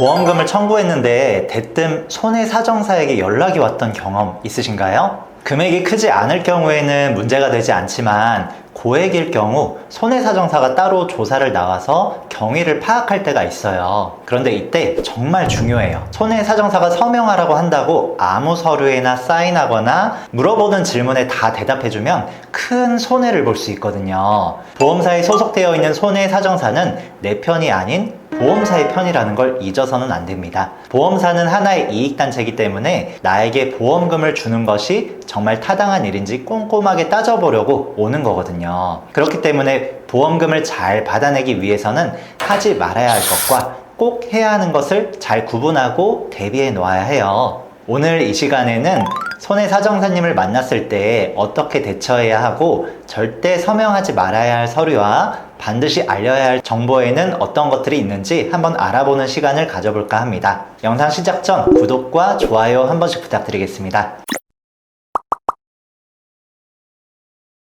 보험금을 청구했는데 대뜸 손해사정사에게 연락이 왔던 경험 있으신가요? 금액이 크지 않을 경우에는 문제가 되지 않지만 고액일 경우 손해사정사가 따로 조사를 나와서 경위를 파악할 때가 있어요. 그런데 이때 정말 중요해요. 손해사정사가 서명하라고 한다고 아무 서류에나 사인하거나 물어보는 질문에 다 대답해주면 큰 손해를 볼 수 있거든요. 보험사에 소속되어 있는 손해사정사는 내 편이 아닌 보험사의 편이라는 걸 잊어서는 안 됩니다. 보험사는 하나의 이익단체이기 때문에 나에게 보험금을 주는 것이 정말 타당한 일인지 꼼꼼하게 따져보려고 오는 거거든요. 그렇기 때문에 보험금을 잘 받아내기 위해서는 하지 말아야 할 것과 꼭 해야 하는 것을 잘 구분하고 대비해 놓아야 해요. 오늘 이 시간에는 손해 사정사님을 만났을 때 어떻게 대처해야 하고 절대 서명하지 말아야 할 서류와 반드시 알려야 할 정보에는 어떤 것들이 있는지 한번 알아보는 시간을 가져볼까 합니다. 영상 시작 전 구독과 좋아요 한 번씩 부탁드리겠습니다.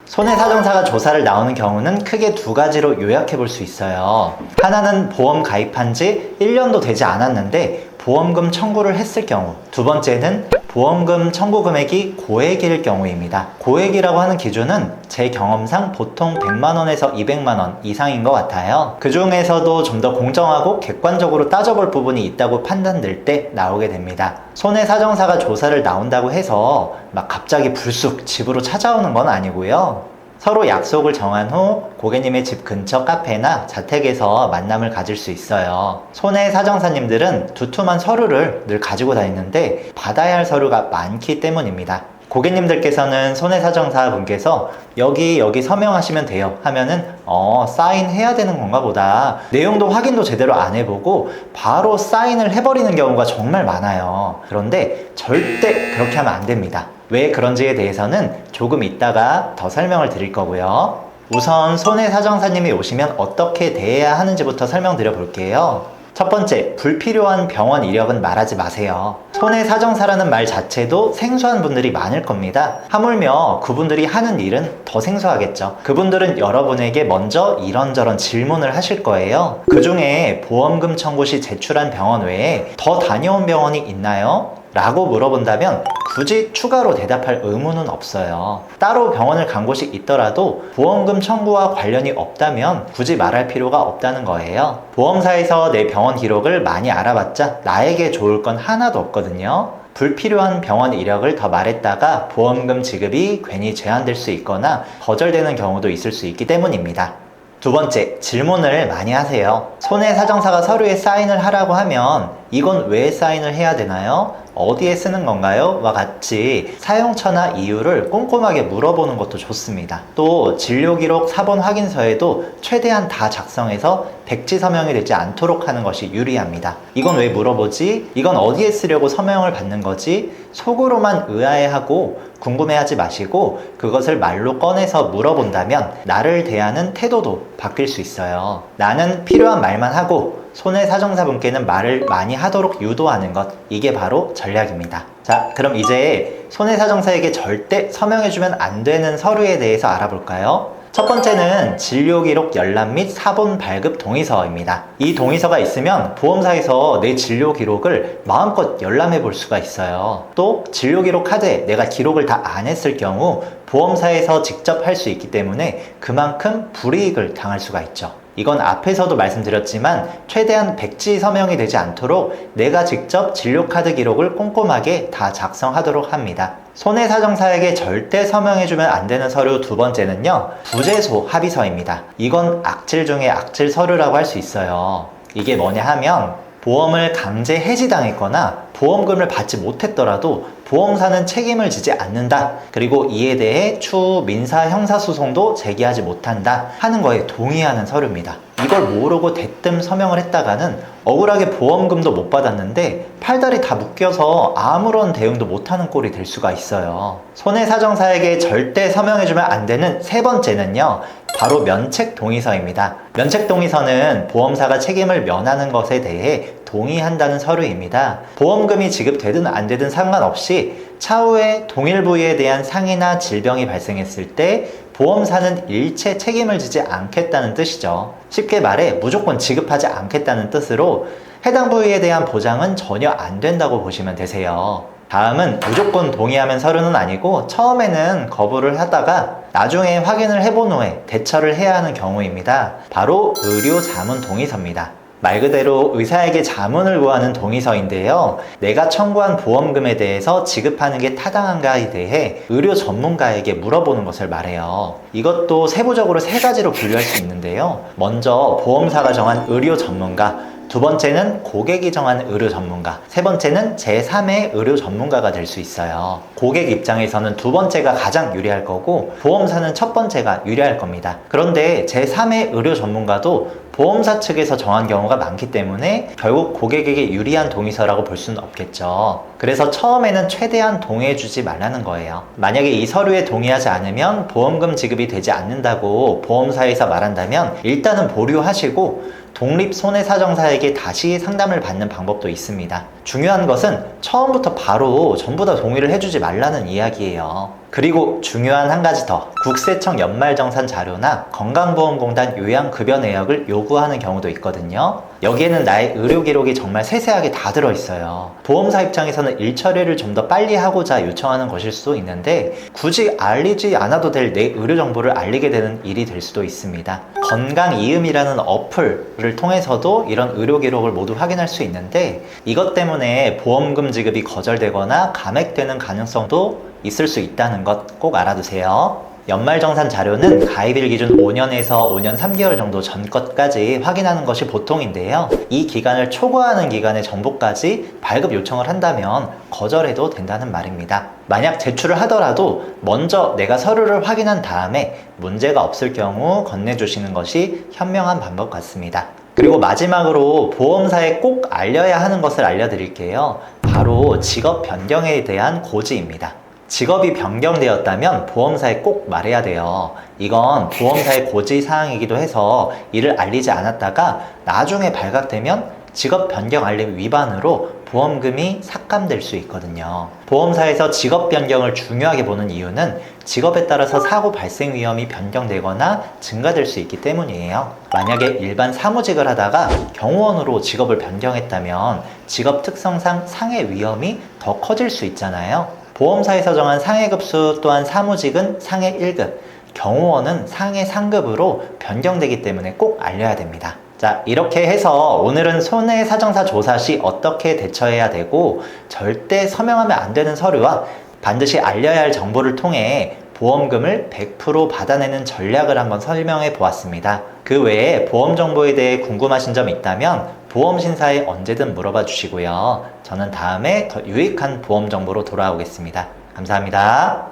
손해사정사가 조사를 나오는 경우는 크게 두 가지로 요약해 볼 수 있어요. 하나는 보험 가입한 지 1년도 되지 않았는데 보험금 청구를 했을 경우. 두 번째는 보험금 청구 금액이 고액일 경우입니다. 고액이라고 하는 기준은 제 경험상 보통 100만원에서 200만원 이상인 것 같아요. 그 중에서도 좀 더 공정하고 객관적으로 따져볼 부분이 있다고 판단될 때 나오게 됩니다. 손해사정사가 조사를 나온다고 해서 막 갑자기 불쑥 집으로 찾아오는 건 아니고요. 서로 약속을 정한 후 고객님의 집 근처 카페나 자택에서 만남을 가질 수 있어요. 손해 사정사님들은 두툼한 서류를 늘 가지고 다니는데 받아야 할 서류가 많기 때문입니다. 고객님들께서는 손해사정사 분께서 여기 여기 서명하시면 돼요 하면은 어 사인해야 되는 건가 보다 내용도 확인도 제대로 안 해보고 바로 사인을 해버리는 경우가 정말 많아요 그런데 절대 그렇게 하면 안 됩니다 왜 그런지에 대해서는 조금 이따가 더 설명을 드릴 거고요 우선 손해 사정사님이 오시면 어떻게 대해야 하는지부터 설명드려 볼게요 첫 번째, 불필요한 병원 이력은 말하지 마세요. 손해 사정사라는 말 자체도 생소한 분들이 많을 겁니다. 하물며 그분들이 하는 일은 더 생소하겠죠. 그분들은 여러분에게 먼저 이런저런 질문을 하실 거예요. 그 중에 보험금 청구 시 제출한 병원 외에 더 다녀온 병원이 있나요? 라고 물어본다면 굳이 추가로 대답할 의무는 없어요. 따로 병원을 간 곳이 있더라도 보험금 청구와 관련이 없다면 굳이 말할 필요가 없다는 거예요. 보험사에서 내 병원 기록을 많이 알아봤자 나에게 좋을 건 하나도 없거든요. 불필요한 병원 이력을 더 말했다가 보험금 지급이 괜히 제한될 수 있거나 거절되는 경우도 있을 수 있기 때문입니다. 두 번째, 질문을 많이 하세요. 손해 사정사가 서류에 사인을 하라고 하면 이건 왜 사인을 해야 되나요? 어디에 쓰는 건가요? 와 같이 사용처나 이유를 꼼꼼하게 물어보는 것도 좋습니다. 또 진료기록 사본 확인서에도 최대한 다 작성해서 백지 서명이 되지 않도록 하는 것이 유리합니다. 이건 왜 물어보지? 이건 어디에 쓰려고 서명을 받는 거지? 속으로만 의아해하고 궁금해하지 마시고 그것을 말로 꺼내서 물어본다면 나를 대하는 태도도 바뀔 수 있어요. 나는 필요한 말만 하고 손해 사정사분께는 말을 많이 하도록 유도하는 것 이게 바로 전략입니다. 자 그럼 이제 손해 사정사에게 절대 서명해주면 안 되는 서류에 대해서 알아볼까요? 첫 번째는 진료기록 열람 및 사본 발급 동의서입니다. 이 동의서가 있으면 보험사에서 내 진료 기록을 마음껏 열람해 볼 수가 있어요. 또 진료 기록 카드에 내가 기록을 다 안 했을 경우 보험사에서 직접 할 수 있기 때문에 그만큼 불이익을 당할 수가 있죠. 이건 앞에서도 말씀드렸지만 최대한 백지 서명이 되지 않도록 내가 직접 진료카드 기록을 꼼꼼하게 다 작성하도록 합니다. 손해사정사에게 절대 서명해주면 안 되는 서류 두 번째는요, 부재소 합의서입니다. 이건 악질 중에 악질 서류라고 할 수 있어요. 이게 뭐냐 하면 보험을 강제 해지당했거나 보험금을 받지 못했더라도 보험사는 책임을 지지 않는다. 그리고 이에 대해 추후 민사 형사소송도 제기하지 못한다. 하는 거에 동의하는 서류입니다. 이걸 모르고 대뜸 서명을 했다가는 억울하게 보험금도 못 받았는데 팔다리 다 묶여서 아무런 대응도 못하는 꼴이 될 수가 있어요. 손해사정사에게 절대 서명해주면 안 되는 세 번째는요. 바로 면책 동의서입니다. 면책 동의서는 보험사가 책임을 면하는 것에 대해 동의한다는 서류입니다. 보험금이 지급되든 안 되든 상관없이 차후에 동일 부위에 대한 상해나 질병이 발생했을 때 보험사는 일체 책임을 지지 않겠다는 뜻이죠. 쉽게 말해 무조건 지급하지 않겠다는 뜻으로 해당 부위에 대한 보장은 전혀 안 된다고 보시면 되세요. 다음은 무조건 동의하면 서류는 아니고 처음에는 거부를 하다가 나중에 확인을 해본 후에 대처를 해야 하는 경우입니다. 바로 의료 자문 동의서입니다. 말 그대로 의사에게 자문을 구하는 동의서인데요. 내가 청구한 보험금에 대해서 지급하는 게 타당한가에 대해 의료 전문가에게 물어보는 것을 말해요. 이것도 세부적으로 세 가지로 분류할 수 있는데요. 먼저 보험사가 정한 의료 전문가, 두 번째는 고객이 정한 의료 전문가, 세 번째는 제3의 의료 전문가가 될 수 있어요. 고객 입장에서는 두 번째가 가장 유리할 거고, 보험사는 첫 번째가 유리할 겁니다. 그런데 제3의 의료 전문가도 보험사 측에서 정한 경우가 많기 때문에 결국 고객에게 유리한 동의서라고 볼 수는 없겠죠. 그래서 처음에는 최대한 동의해주지 말라는 거예요. 만약에 이 서류에 동의하지 않으면 보험금 지급이 되지 않는다고 보험사에서 말한다면 일단은 보류하시고 독립 손해사정사에게 다시 상담을 받는 방법도 있습니다. 중요한 것은 처음부터 바로 전부 다 동의를 해주지 말라는 이야기예요. 그리고 중요한 한 가지 더. 국세청 연말정산 자료나 건강보험공단 요양급여 내역을 요구하는 경우도 있거든요. 여기에는 나의 의료 기록이 정말 세세하게 다 들어있어요. 보험사 입장에서는 일 처리를 좀 더 빨리 하고자 요청하는 것일 수도 있는데 굳이 알리지 않아도 될 내 의료 정보를 알리게 되는 일이 될 수도 있습니다. 건강 이음이라는 어플을 통해서도 이런 의료 기록을 모두 확인할 수 있는데 이것 때문에 보험금 지급이 거절되거나 감액되는 가능성도 있을 수 있다는 것 꼭 알아두세요. 연말정산 자료는 가입일 기준 5년에서 5년 3개월 정도 전 것까지 확인하는 것이 보통인데요. 이 기간을 초과하는 기간의 정보까지 발급 요청을 한다면 거절해도 된다는 말입니다. 만약 제출을 하더라도 먼저 내가 서류를 확인한 다음에 문제가 없을 경우 건네주시는 것이 현명한 방법 같습니다. 그리고 마지막으로 보험사에 꼭 알려야 하는 것을 알려드릴게요. 바로 직업 변경에 대한 고지입니다. 직업이 변경되었다면 보험사에 꼭 말해야 돼요. 이건 보험사의 고지 사항이기도 해서 이를 알리지 않았다가 나중에 발각되면 직업 변경 알림 위반으로 보험금이 삭감될 수 있거든요. 보험사에서 직업 변경을 중요하게 보는 이유는 직업에 따라서 사고 발생 위험이 변경되거나 증가될 수 있기 때문이에요. 만약에 일반 사무직을 하다가 경호원으로 직업을 변경했다면 직업 특성상 상해 위험이 더 커질 수 있잖아요. 보험사에서 정한 상해급수 또한 사무직은 상해 1급, 경호원은 상해 3급으로 변경되기 때문에 꼭 알려야 됩니다. 자, 이렇게 해서 오늘은 손해사정사 조사 시 어떻게 대처해야 되고 절대 서명하면 안 되는 서류와 반드시 알려야 할 정보를 통해 보험금을 100% 받아내는 전략을 한번 설명해 보았습니다. 그 외에 보험 정보에 대해 궁금하신 점 있다면 보험 심사에 언제든 물어봐 주시고요. 저는 다음에 더 유익한 보험 정보로 돌아오겠습니다. 감사합니다.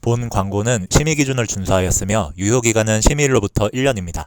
본 광고는 심의 기준을 준수하였으며 유효 기간은 심의일로부터 1년입니다.